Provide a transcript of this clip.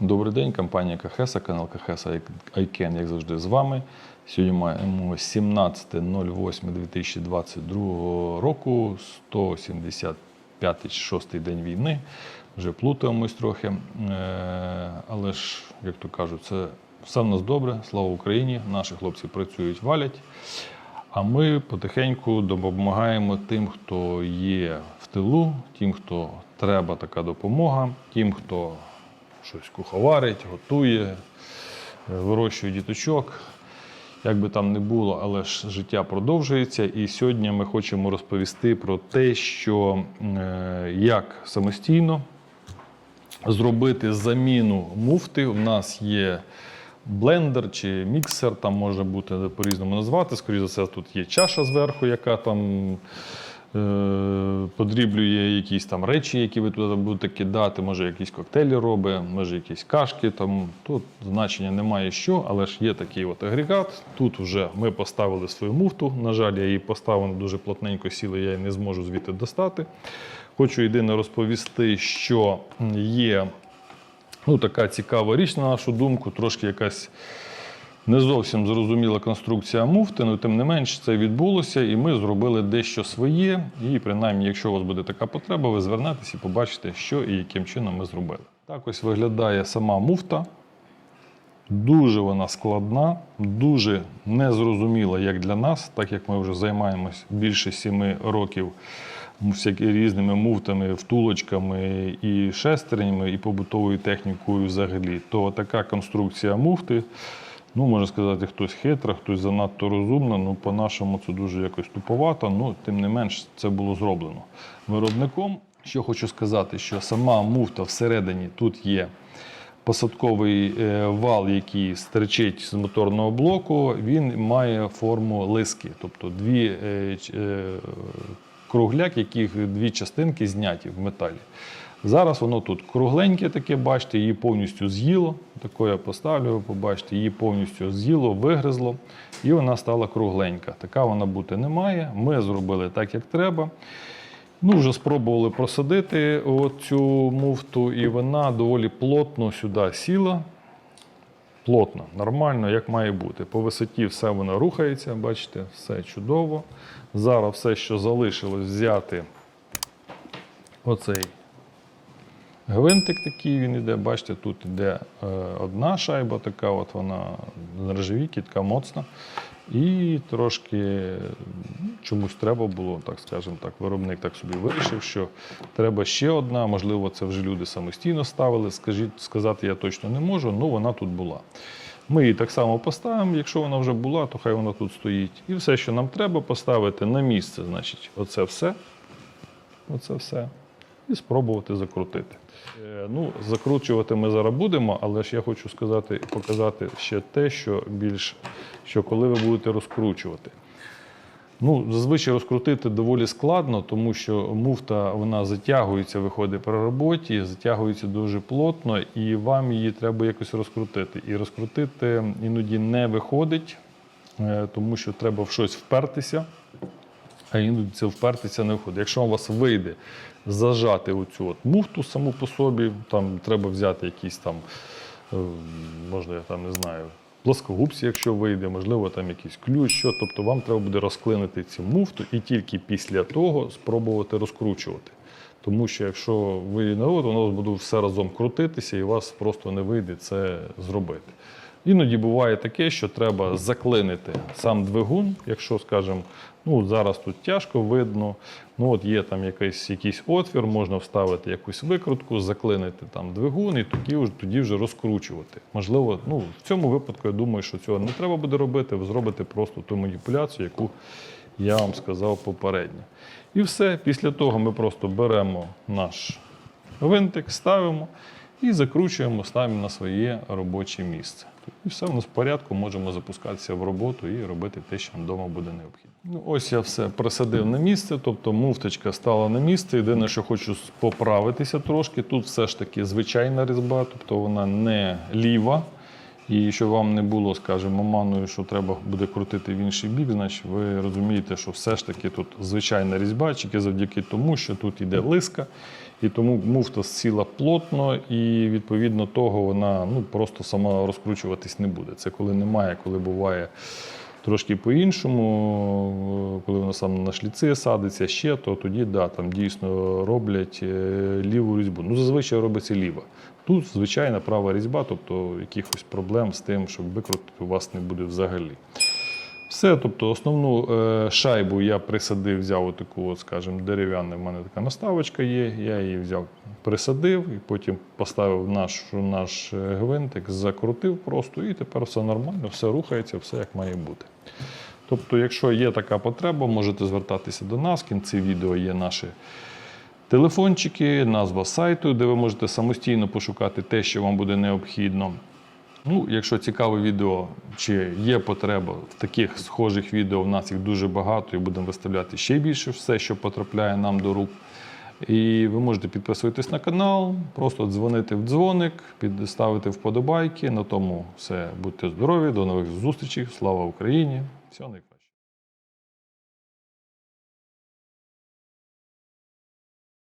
Добрий день, компанія Кахеса, канал Кахеса Айкен, як завжди, з вами. Сьогодні маємо 17.08.2022 року, 175-6 день війни. Вже плутаємось трохи. Е, Але ж, як то кажуть, це все в нас добре. Слава Україні! Наші хлопці працюють, валять. А ми потихеньку допомагаємо тим, хто є в тилу, тим, хто треба така допомога, тим, хто щось куховарить, готує, е, вирощує діточок. Як би там не було, але ж життя продовжується. І сьогодні ми хочемо розповісти про те, що е, як самостійно зробити заміну муфти. У нас є блендер чи міксер, там може бути по-різному назвати. Скоріше за все, тут є чаша зверху, яка там подріблює якісь там речі, які ви туди будете кидати, може якісь коктейлі робить, може якісь кашки. Там тут значення немає що, але ж є такий от агрегат. Тут вже ми поставили свою муфту. На жаль, я її поставив дуже плотненько сіли, я її не зможу звідти достати. Хочу єдине розповісти, що є ну, така цікава річ, на нашу думку, трошки якась не зовсім зрозуміла конструкція муфти, але тим не менш це відбулося, і ми зробили дещо своє. І принаймні, якщо у вас буде така потреба, ви звернетеся і побачите, що і яким чином ми зробили. Так ось виглядає сама муфта. Дуже вона складна, дуже незрозуміла як для нас, так як ми вже займаємось більше сіми років всякі різними муфтами, втулочками і шестернями, і побутовою технікою взагалі, то така конструкція муфти, ну можна сказати, хтось хитра, хтось занадто розумна. Ну, по-нашому це дуже якось туповато, ну тим не менш це було зроблено виробником. Що хочу сказати, що сама муфта всередині тут є посадковий е, вал, який стерчить з моторного блоку, він має форму лиски, тобто дві е, е, кругляк, яких дві частинки зняті в металі. Зараз воно тут кругленьке таке, бачите, її повністю з'їло. Таке я поставлю, побачите, її повністю з'їло, вигризло, і вона стала кругленька. Така вона бути не має. Ми зробили так, як треба. Ну, вже спробували просадити цю муфту, і вона доволі плотно сюди сіла. Плотно, нормально, як має бути. По висоті все воно рухається, бачите, все чудово. Зараз все, що залишилось, взяти оцей гвинтик такий, він іде. Бачите, тут іде е, одна шайба, така от вона нержавійки, така моцна. І трошки ну, чомусь треба було, так скажемо так, виробник так собі вирішив, що треба ще одна, можливо, це вже люди самостійно ставили. Скажіть, сказати я точно не можу, але вона тут була. Ми її так само поставимо, якщо вона вже була, то хай вона тут стоїть. І все, що нам треба, поставити на місце, значить, оце все. Оце все. І спробувати закрутити. Е, Ну, закручувати ми зараз будемо, але ж я хочу сказати, показати ще те, що більш, що коли ви будете розкручувати. Ну, зазвичай розкрутити доволі складно, тому що муфта вона затягується, виходить при роботі, затягується дуже плотно, і вам її треба якось розкрутити. І розкрутити іноді не виходить, е, тому що треба в щось впертися, а іноді це впертися не виходить. Якщо у вас вийде зажати оцю от муфту саму по собі, там треба взяти якісь там, е, можна я там не знаю, плоскогубці, якщо вийде, можливо, там якийсь ключ, що. Тобто вам треба буде розклинити цю муфту і тільки після того спробувати розкручувати. Тому що якщо ви не робите, воно буде все разом крутитися і у вас просто не вийде це зробити. Іноді буває таке, що треба заклинити сам двигун, якщо, скажімо, ну зараз тут тяжко видно, ну от є там якийсь, якийсь отвір, можна вставити якусь викрутку, заклинити там двигун і тоді тоді вже розкручувати. Можливо, ну в цьому випадку я думаю, що цього не треба буде робити, ви зробите просто ту маніпуляцію, яку я вам сказав попередньо. І все, після того ми просто беремо наш гвинтик, ставимо і закручуємо, ставимо на своє робоче місце. І все в нас в порядку, можемо запускатися в роботу і робити те, що вдома буде необхідно. Ну, ось я все присадив на місце, тобто муфточка стала на місце. Єдине, що хочу поправитися трошки. Тут все ж таки звичайна різьба, тобто вона не ліва. І щоб вам не було, скажімо, оманою, що треба буде крутити в інший бік, значить ви розумієте, що все ж таки тут звичайна різьба, тільки завдяки тому, що тут йде лиска, і тому муфта сіла плотно, і відповідно того вона ну, просто сама розкручуватись не буде. Це коли немає, коли буває трошки по-іншому, коли воно саме на шліци садиться ще, то тоді да, там дійсно роблять е, ліву різьбу. Ну, зазвичай робиться ліва. Тут звичайна права різьба, тобто якихось проблем з тим, щоб викрутити, у вас не буде взагалі. Все, тобто основну е, шайбу я присадив, взяв отаку, от, скажімо, дерев'яну, в мене така наставочка є, я її взяв, присадив і потім поставив наш, наш е, гвинтик, закрутив просто, і тепер все нормально, все рухається, все як має бути. Тобто, якщо є така потреба, можете звертатися до нас. В кінці відео є наші телефончики, назва сайту, де ви можете самостійно пошукати те, що вам буде необхідно. Ну, якщо цікаве відео, чи є потреба в таких схожих відео, в нас їх дуже багато і будемо виставляти ще більше все, що потрапляє нам до рук. І ви можете підписуватись на канал, просто дзвонити в дзвоник, підставити вподобайки. На тому все. Будьте здорові, до нових зустрічей. Слава Україні! Всього найкращого.